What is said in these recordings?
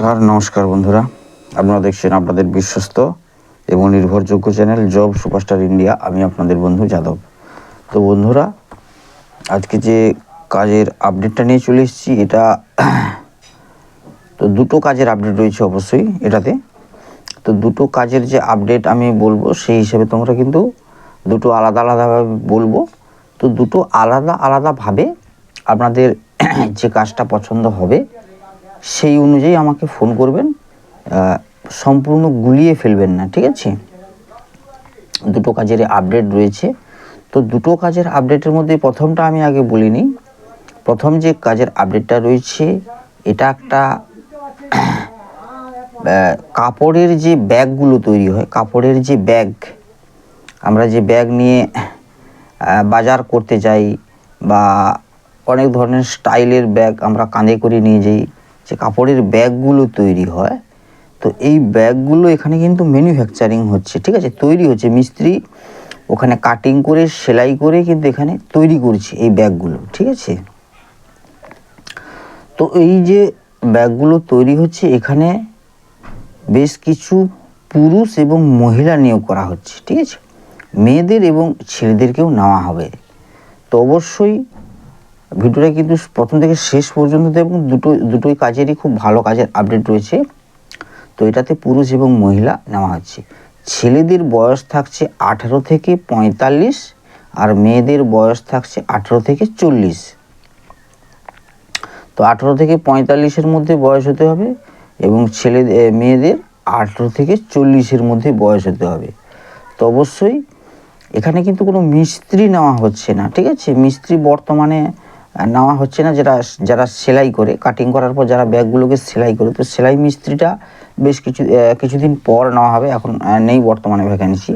নমস্কার নমস্কার বন্ধুরা। আপনারা দেখছেন আপনাদের বিশ্বস্ত এবং নির্ভরযোগ্য চ্যানেল জব সুপারস্টার ইন্ডিয়া। আমি আপনাদের বন্ধু যাদব। তো বন্ধুরা, আজকে যে কাজের আপডেটটা নিয়ে চলে এসেছি, এটা তো দুটো কাজের আপডেট রয়েছে অবশ্যই এটাতে। তো দুটো কাজের যে আপডেট আমি বলব, সেই হিসেবে তোমরা কিন্তু দুটো আলাদা আলাদাভাবে বলব। তো দুটো আলাদা আলাদাভাবে আপনাদের যে কাজটা পছন্দ হবে সেই অনুযায়ী আমাকে ফোন করবেন সম্পূর্ণ গুলিয়ে ফেলবেন না, ঠিক আছে? দুটো কাজের আপডেট রয়েছে। তো দুটো কাজের আপডেটের মধ্যে প্রথমটা আমি আগে বলিনি। প্রথম যে কাজের আপডেটটা রয়েছে, এটা একটা কাপড়ের যে ব্যাগগুলো তৈরি হয়, কাপড়ের যে ব্যাগ, আমরা যে ব্যাগ নিয়ে বাজার করতে যাই বা অনেক ধরনের স্টাইলের ব্যাগ আমরা কাঁধে করে নিয়ে যাই যে কাপড়ের ব্যাগগুলো তৈরি হয়, তো এই ব্যাগগুলো এখানে কিন্তু ম্যানুফ্যাকচারিং হচ্ছে, ঠিক আছে? তৈরি হচ্ছে। মিস্ত্রি ওখানে কাটিং করে, সেলাই করে কিন্তু এখানে তৈরি করছে এই ব্যাগগুলো, ঠিক আছে? তো এই যে ব্যাগগুলো তৈরি হচ্ছে, এখানে বেশ কিছু পুরুষ এবং মহিলা নিয়োগ করা হচ্ছে, ঠিক আছে? মেয়েদের এবং ছেলেদেরকেও নেওয়া হবে। তো অবশ্যই ভিডিওটা কিন্তু প্রথম থেকে শেষ পর্যন্ত এবং দুটো দুটোই কাজেরই খুব ভালো কাজের আপডেট রয়েছে। তো এটাতে পুরুষ এবং মহিলা নেওয়া হচ্ছে। ছেলেদের বয়স থাকছে আঠেরো থেকে পঁয়তাল্লিশ আর মেয়েদের বয়স থাকছে আঠেরো থেকে চল্লিশ। তো আঠেরো থেকে পঁয়তাল্লিশের মধ্যে বয়স হতে হবে এবং ছেলে মেয়েদের আঠেরো থেকে চল্লিশের মধ্যে বয়স হতে হবে। তো অবশ্যই এখানে কিন্তু কোনো মিস্ত্রি নেওয়া হচ্ছে না, ঠিক আছে? মিস্ত্রি বর্তমানে নেওয়া হচ্ছে না যারা যারা সেলাই করে কাটিং করার পর যারা ব্যাগগুলোকে সেলাই করে, তো সেলাই মিস্ত্রিটা বেশ কিছু কিছুদিন পর নেওয়া হবে, এখন নেই বর্তমানে ভ্যাকেন্সি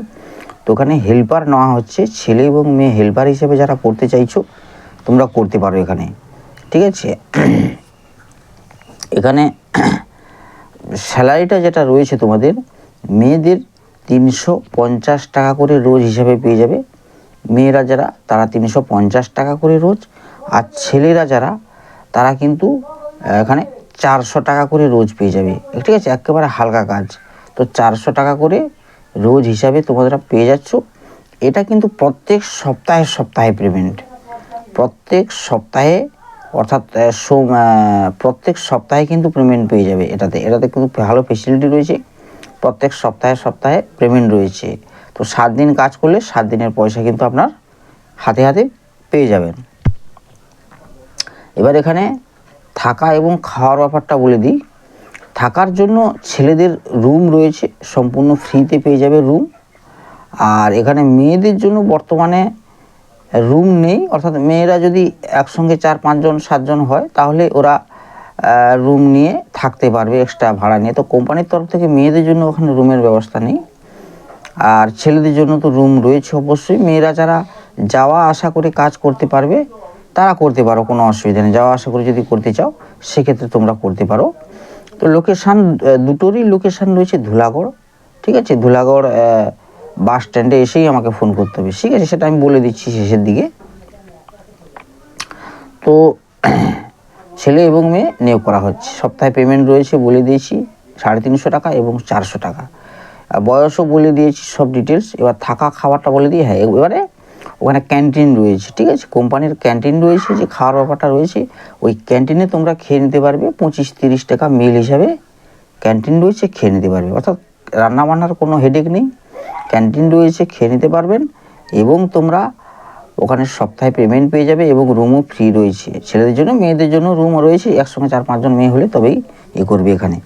তো ওখানে হেল্পার নেওয়া হচ্ছে, ছেলে এবং মেয়ে হেল্পার হিসেবে যারা করতে চাইছো, তোমরা করতে পারো এখানে, ঠিক আছে? এখানে স্যালারিটা যেটা রয়েছে তোমাদের, মেয়েদের তিনশো পঞ্চাশ টাকা করে রোজ হিসাবে পেয়ে যাবে, মেয়েরা যারা, তারা তিনশো পঞ্চাশ টাকা করে রোজ আর ছেলেরা যারা, তারা কিন্তু এখানে চারশো টাকা করে রোজ পেয়ে যাবে। ঠিক আছে, একেবারে হালকা কাজ। তো চারশো টাকা করে রোজ হিসাবে তোমরা পেয়ে যাচ্ছ। এটা কিন্তু প্রত্যেক সপ্তাহে সপ্তাহে পেমেন্ট প্রত্যেক সপ্তাহে, অর্থাৎ সোম প্রত্যেক সপ্তাহে কিন্তু পেমেন্ট পেয়ে যাবে এটাতে। এটাতে কিন্তু ভালো ফেসিলিটি রয়েছে। প্রত্যেক সপ্তাহে সপ্তাহে পেমেন্ট রয়েছে। তো সাত দিন কাজ করলে সাত দিনের পয়সা কিন্তু আপনার হাতে হাতে পেয়ে যাবেন। এবার এখানে থাকা এবং খাওয়ার ব্যাপারটা বলে দিই। থাকার জন্য ছেলেদের রুম রয়েছে, সম্পূর্ণ ফ্রিতে পেয়ে যাবে রুম আর এখানে মেয়েদের জন্য বর্তমানে রুম নেই, অর্থাৎ মেয়েরা যদি একসঙ্গে চার পাঁচজন সাতজন হয়, তাহলে ওরা রুম নিয়ে থাকতে পারবে এক্সট্রা ভাড়া নিয়ে। তো কোম্পানির তরফ থেকে মেয়েদের জন্য ওখানে রুমের ব্যবস্থা নেই। আর ছেলেদের জন্য তো রুম রয়েছে অবশ্যই। মেয়েরা যারা যাওয়া আসা করে কাজ করতে পারবে তারা করতে পারো, কোনো অসুবিধা নেই। যাওয়া আসা করে যদি করতে চাও, সেক্ষেত্রে তোমরা করতে পারো। তো লোকেশান দুটোরই লোকেশান রয়েছে, ধুলাগড়, ঠিক আছে? ধুলাগড় বাস স্ট্যান্ডে এসেই আমাকে ফোন করতে হবে, ঠিক আছে? সেটা আমি বলে দিচ্ছি শেষের দিকে। তো ছেলে এবং মেয়ে নিয়োগ করা হচ্ছে। সপ্তাহে পেমেন্ট রয়েছে বলে দিয়েছি, সাড়ে তিনশো টাকা এবং চারশো টাকা। বয়সও বলে দিয়েছি সব ডিটেলস এবার থাকা খাবারটা বলে দিই হ্যাঁ এবারে ওখানে ক্যান্টিন রয়েছে, ঠিক আছে? কোম্পানির ক্যান্টিন রয়েছে, যে খাওয়ার ব্যাপারটা রয়েছে, ওই ক্যান্টিনে তোমরা খেয়ে নিতে পারবে পঁচিশ তিরিশ টাকা মিল হিসাবে। ক্যান্টিন রয়েছে, খেয়ে নিতে পারবে। অর্থাৎ রান্নাবান্নার কোনো হেডেক নেই। ক্যান্টিন রয়েছে, খেয়ে নিতে পারবেন এবং তোমরা ওখানে সপ্তাহে পেমেন্ট পেয়ে যাবে এবং রুমও ফ্রি রয়েছে। ছেলেদের জন্য, মেয়েদের জন্য রুম রয়েছে, একসঙ্গে চার পাঁচজন মেয়ে হলে তবেই এ করবে এখানে।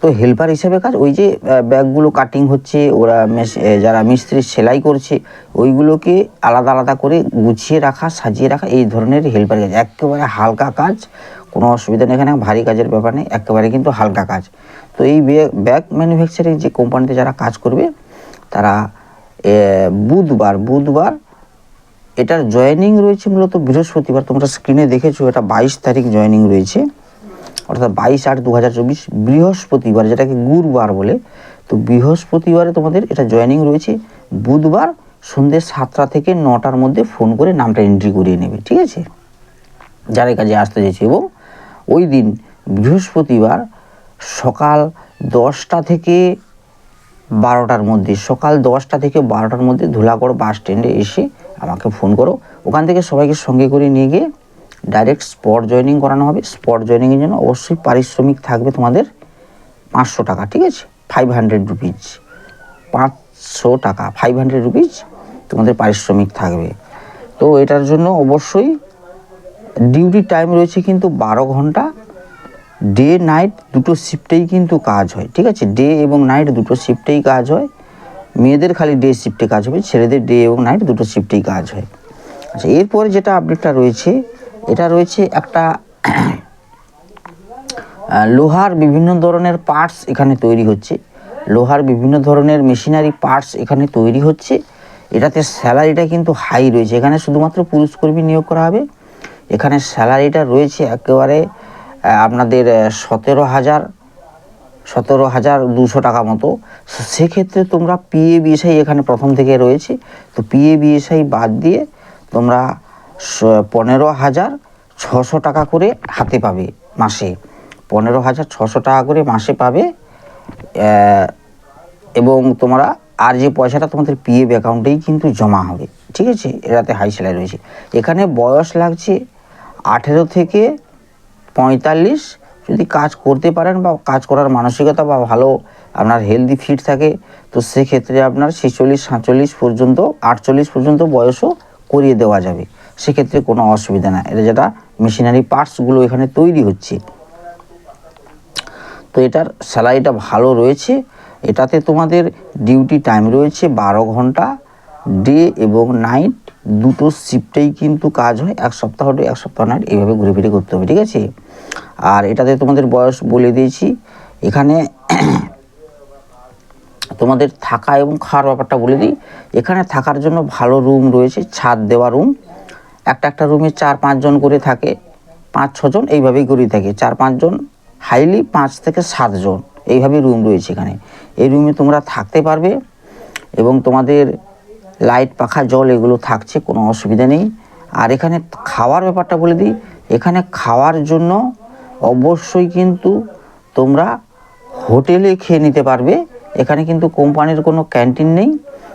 তো হেল্পার হিসেবে কাজ, ওই যে ব্যাগগুলো কাটিং হচ্ছে, ওরা যারা মিস্ত্রি সেলাই করছে, ওইগুলোকে আলাদা আলাদা করে গুছিয়ে রাখা, সাজিয়ে রাখা, এই ধরনের হেল্পার কাজ। একেবারে হালকা কাজ, কোনো অসুবিধা নেই, এখানে ভারী কাজের ব্যাপার নেই, একেবারে কিন্তু হালকা কাজ। তো এই ব্যাগ ম্যানুফ্যাকচারিং যে কোম্পানিতে যারা কাজ করবে, তারা বুধবার বুধবার এটার জয়েনিং রয়েছে মূলত বৃহস্পতিবার, তোমরা স্ক্রিনে দেখেছ, এটা বাইশ তারিখ জয়েনিং রয়েছে। অর্থাৎ বাইশ আট দু হাজার চব্বিশ বৃহস্পতিবার, যেটাকে গুরুবার বলে। তো বৃহস্পতিবারে তোমাদের এটা জয়েনিং রয়েছে। বুধবার সন্ধ্যে সাতটা থেকে নটার মধ্যে ফোন করে নামটা এন্ট্রি করিয়ে নেবে, ঠিক আছে? যার কাজে আসতে চাইছে। এবং ওই দিন বৃহস্পতিবার সকাল দশটা থেকে বারোটার মধ্যে, সকাল দশটা থেকে বারোটার মধ্যে ধুলাগড় বাস স্ট্যান্ডে এসে আমাকে ফোন করো। ওখান থেকে সবাইকে সঙ্গে করে নিয়ে গিয়ে ডাইরেক্ট স্পট জয়েনিং করানো হবে। স্পট জয়েনিংয়ের জন্য অবশ্যই পারিশ্রমিক থাকবে তোমাদের পাঁচশো টাকা, ঠিক আছে? ফাইভ হান্ড্রেড রুপিজ পাঁচশো টাকা ফাইভ হান্ড্রেড রুপিজ তোমাদের পারিশ্রমিক থাকবে। তো এটার জন্য অবশ্যই ডিউটি টাইম রয়েছে কিন্তু বারো ঘণ্টা। ডে নাইট দুটো শিফটেই কিন্তু কাজ হয়, ঠিক আছে? ডে এবং নাইট দুটো শিফটেই কাজ হয়। মেয়েদের খালি ডে শিফটে কাজ হবে, ছেলেদের ডে এবং নাইট দুটো শিফটেই কাজ হয়। আচ্ছা এরপরে যেটা আপডেটটা রয়েছে এটা রয়েছে একটা লোহার বিভিন্ন ধরনের পার্টস এখানে তৈরি হচ্ছে। লোহার বিভিন্ন ধরনের মেশিনারি পার্টস এখানে তৈরি হচ্ছে। এটাতে স্যালারিটা কিন্তু হাই রয়েছে। এখানে শুধুমাত্র পুরুষ কর্মী নিয়োগ করা হবে। এখানে স্যালারিটা রয়েছে একেবারে আপনাদের সতেরো হাজার সতেরো হাজার দুশো টাকা মতো। সেক্ষেত্রে তোমরা পিএ বিএসআই এখানে প্রথম থেকে রয়েছে। তো পিএ বিএসআই বাদ দিয়ে তোমরা পনেরো হাজার ছশো টাকা করে হাতে পাবে মাসে। পনেরো হাজার ছশো টাকা করে মাসে পাবে এবং তোমরা আর যে পয়সাটা তোমাদের পিএফ অ্যাকাউন্টেই কিন্তু জমা হবে। ঠিক আছে? এটাতে হাই স্যালারি রয়েছে। এখানে বয়স লাগছে আঠেরো থেকে পঁয়তাল্লিশ। যদি কাজ করতে পারেন বা কাজ করার মানসিকতা বা ভালো আপনার হেলদি ফিট থাকে, তো সেক্ষেত্রে আপনার ছেচল্লিশ সাতচল্লিশ পর্যন্ত, আটচল্লিশ পর্যন্ত বয়সও করিয়ে দেওয়া যাবে। সেক্ষেত্রে কোনো অসুবিধা না। এটা যেটা মেশিনারি পার্টসগুলো এখানে তৈরি হচ্ছে। তো এটার স্যালারিটা ভালো রয়েছে। এটাতে তোমাদের ডিউটি টাইম রয়েছে বারো ঘণ্টা ডে এবং নাইট দুটো শিফটেই কিন্তু কাজ হয়। এক সপ্তাহ ডে এক সপ্তাহ নাইট এইভাবে ঘুরে ফিরে করতে হবে, ঠিক আছে? আর এটাতে তোমাদের বয়স বলে দিয়েছি। এখানে তোমাদের থাকা এবং খাওয়ার ব্যাপারটা বলে দিই। এখানে থাকার জন্য ভালো রুম রয়েছে, ছাদ দেওয়া রুম একটা একটা রুমে চার পাঁচজন করে থাকে, পাঁচ ছজন এইভাবেই করেই থাকে। চার পাঁচজন হাইলি পাঁচ থেকে সাতজন এইভাবেই রুম রয়েছে এখানে। এই রুমে তোমরা থাকতে পারবে এবং তোমাদের লাইট পাখা, জল এগুলো থাকছে, কোনো অসুবিধা নেই। আর এখানে খাওয়ার ব্যাপারটা বলে দিই, এখানে খাওয়ার জন্য অবশ্যই কিন্তু তোমরা হোটেলে খেয়ে নিতে পারবে। এখানে কিন্তু কোম্পানির কোনো ক্যান্টিন নেই।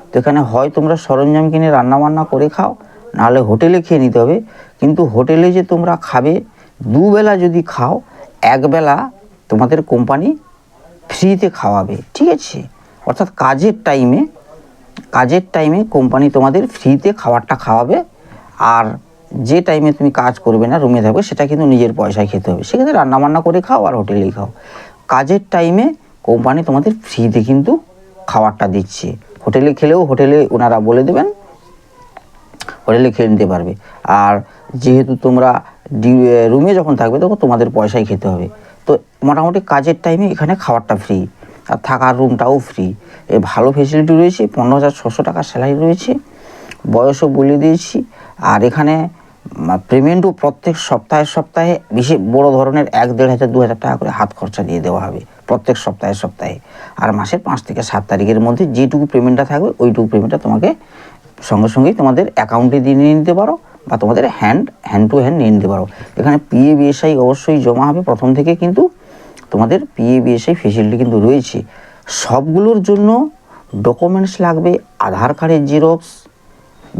তো এখানে হয় তোমরা সরঞ্জাম কিনে রান্না বান্না করে খাও নাহলে হোটেলে খেয়ে নিতে হবে। কিন্তু হোটেলে যে তোমরা খাবে, দুবেলা যদি খাও, একবেলা তোমাদের কোম্পানি ফ্রিতে খাওয়াবে, ঠিক আছে? অর্থাৎ কাজের টাইমে কাজের টাইমে কোম্পানি তোমাদের ফ্রিতে খাবারটা খাওয়াবে, আর যে টাইমে তুমি কাজ করবে না, রুমে থাকবে, সেটা কিন্তু নিজের পয়সায় খেতে হবে। সেক্ষেত্রে রান্নাবান্না করে খাও আর হোটেলেই খাও। কাজের টাইমে কোম্পানি তোমাদের ফ্রিতে কিন্তু খাবারটা দিচ্ছে। হোটেলে খেলেও হোটেলে ওনারা বলে দেবেন হোটেলে খেয়ে নিতে পারবে। আর যেহেতু তোমরা রুমে যখন থাকবে, তখন তোমাদের পয়সায় খেতে হবে। তো মোটামুটি কাজের টাইমে এখানে খাবারটা ফ্রি আর থাকার রুমটাও ফ্রি এ ভালো ফেসিলিটি রয়েছে, পনেরো হাজার ছশো টাকা স্যালারি রয়েছে, বয়সও বলে দিয়েছি। আর এখানে পেমেন্টও প্রত্যেক সপ্তাহে সপ্তাহে বেশি বড় ধরনের এক দেড় হাজার, দু হাজার টাকা করে হাত খরচা দিয়ে দেওয়া হবে, প্রত্যেক সপ্তাহে সপ্তাহে। আর মাসের পাঁচ থেকে সাত তারিখের মধ্যে যেটুকু পেমেন্টটা থাকবে, ওইটুকু পেমেন্টটা তোমাকে সঙ্গে সঙ্গেই তোমাদের অ্যাকাউন্টে দিয়ে নিয়ে নিতে পারো বা তোমাদের হ্যান্ড হ্যান্ড টু হ্যান্ড নিয়ে নিতে পারো। এখানে পিএ বিএসআই অবশ্যই জমা হবে। প্রথম থেকে কিন্তু তোমাদের পিএ বিএসআই ফেসিলিটি কিন্তু রয়েছে। সবগুলোর জন্য ডকুমেন্টস লাগবে, আধার কার্ডের জেরক্স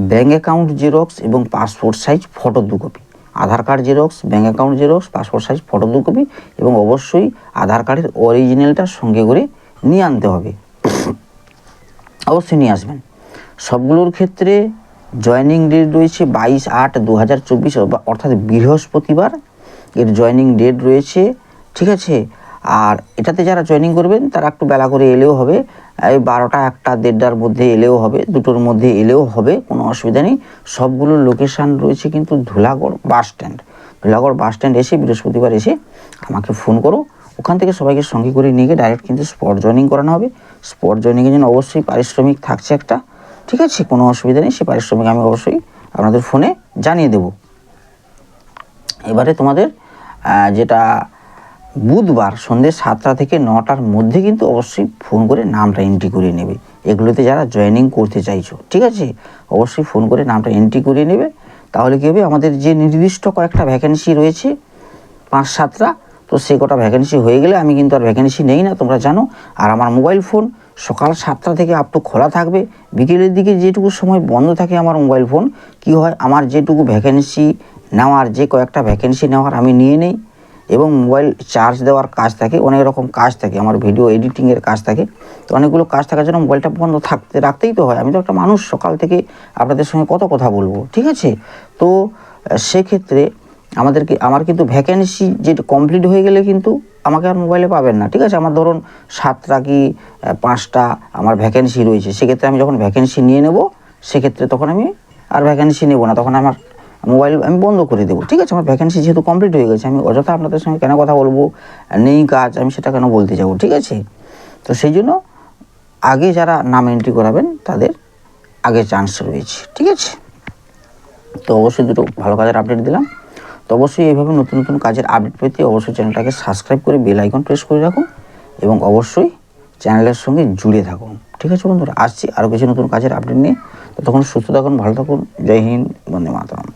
ব্যাঙ্ক অ্যাকাউন্ট জেরক্স এবং পাসপোর্ট সাইজ ফটো দু copy Aadhaar card xerox bank account xerox passport size photo দু কপি এবং অবশ্যই আধার কার্ডের অরিজিনালটা সঙ্গে করে নিয়ে আনতে হবে। অবশ্যই নিয়ে আসবেন। সবগুলোর ক্ষেত্রে জয়নিং ডেট রয়েছে বাইশ আট দু হাজার চব্বিশ অর্থাৎ বৃহস্পতিবার। এর জয়নিং ডেট রয়েছে, ঠিক আছে? আর এটাতে যারা জয়নিং করবেন, তারা একটু বেলা করে এলেও হবে। এই বারোটা, একটা, দেড়টার মধ্যে এলেও হবে, দুটোর মধ্যে এলেও হবে, কোনো অসুবিধা নেই। সবগুলোর লোকেশান রয়েছে কিন্তু Dhulagarh bus stand Dhulagarh bus stand এসে বৃহস্পতিবার এসে আমাকে ফোন করো। ওখান থেকে সবাইকে সঙ্গে করে নিয়ে গিয়ে ডাইরেক্ট কিন্তু স্পট জয়নিং করানো হবে। স্পট জয়নিংয়ের জন্য অবশ্যই পারিশ্রমিক থাকছে একটা। ঠিক আছে? কোনো অসুবিধা নেই সেই পারিশ্রমিক আমি অবশ্যই আপনাদের ফোনে জানিয়ে দেব। এবারে তোমাদের যেটা বুধবার সন্ধ্যে সাতটা থেকে নটার মধ্যে কিন্তু অবশ্যই ফোন করে নামটা এন্ট্রি করিয়ে নেবে। এগুলোতে যারা জয়েনিং করতে চাইছো, ঠিক আছে? অবশ্যই ফোন করে নামটা এন্ট্রি করিয়ে নেবে। তাহলে কী হবে? আমাদের যে নির্দিষ্ট কয়েকটা ভ্যাকেন্সি রয়েছে, পাঁচ সাতটা, তো সে কটা ভ্যাকেন্সি হয়ে গেলে আমি কিন্তু আর ভ্যাকেন্সি নেই না, তোমরা জানো। আর আমার মোবাইল ফোন সকাল সাতটা থেকে আপ টু খোলা থাকবে। বিকেলের দিকে যেটুকু সময় বন্ধ থাকে আমার মোবাইল ফোন কি হয় আমার যেটুকু ভ্যাকেন্সি নেওয়ার, যে কয়েকটা ভ্যাকেন্সি নেওয়ার আমি নিয়ে নেই এবং মোবাইল চার্জ দেওয়ার কাজ থাকে, অনেক রকম কাজ থাকে, আমার ভিডিও এডিটিংয়ের কাজ থাকে। তো অনেকগুলো কাজ থাকার জন্য মোবাইলটা বন্ধ থাকতে, রাখতেই তো হয়। আমি তো একটা মানুষ, সকাল থেকে আপনাদের সঙ্গে কত কথা বলব, ঠিক আছে? তো সেক্ষেত্রে আমাদেরকে, আমার কিন্তু ভ্যাকেন্সি যেটা কমপ্লিট হয়ে গেলে কিন্তু আমাকে আর মোবাইলে পাবেন না, ঠিক আছে? আমার ধরুন সাতটা কি পাঁচটা আমার ভ্যাকেন্সি রয়েছে, সেক্ষেত্রে আমি যখন ভ্যাকেন্সি নিয়ে নেব, সেক্ষেত্রে তখন আমি আর ভ্যাকেন্সি নেব না, তখন আমার মোবাইল আমি বন্ধ করে দেবো, ঠিক আছে? আমার ভ্যাকেন্সি যেহেতু কমপ্লিট হয়ে গেছে, আমি অযথা আপনাদের সঙ্গে কেন কথা বলব, নেই কাজ, আমি সেটা কেন বলতে যাব, ঠিক আছে? তো সেই জন্য আগে যারা নাম এন্ট্রি করাবেন, তাদের আগে চান্স রয়েছে, ঠিক আছে? তো অবশ্যই দুটো ভালো কাজের আপডেট দিলাম। তো অবশ্যই এইভাবে নতুন নতুন কাজের আপডেট পেতে অবশ্যই চ্যানেলটাকে সাবস্ক্রাইব করে বেল আইকন প্রেস করে রাখুন এবং অবশ্যই চ্যানেলের সঙ্গে জুড়ে থাকুন। ঠিক আছে বন্ধুরা? আসছি আরও কিছু নতুন কাজের আপডেট নিয়ে। তো তখন সুস্থ থাকুন, ভালো থাকুন। জয় হিন্দ, বন্দে মাতরম।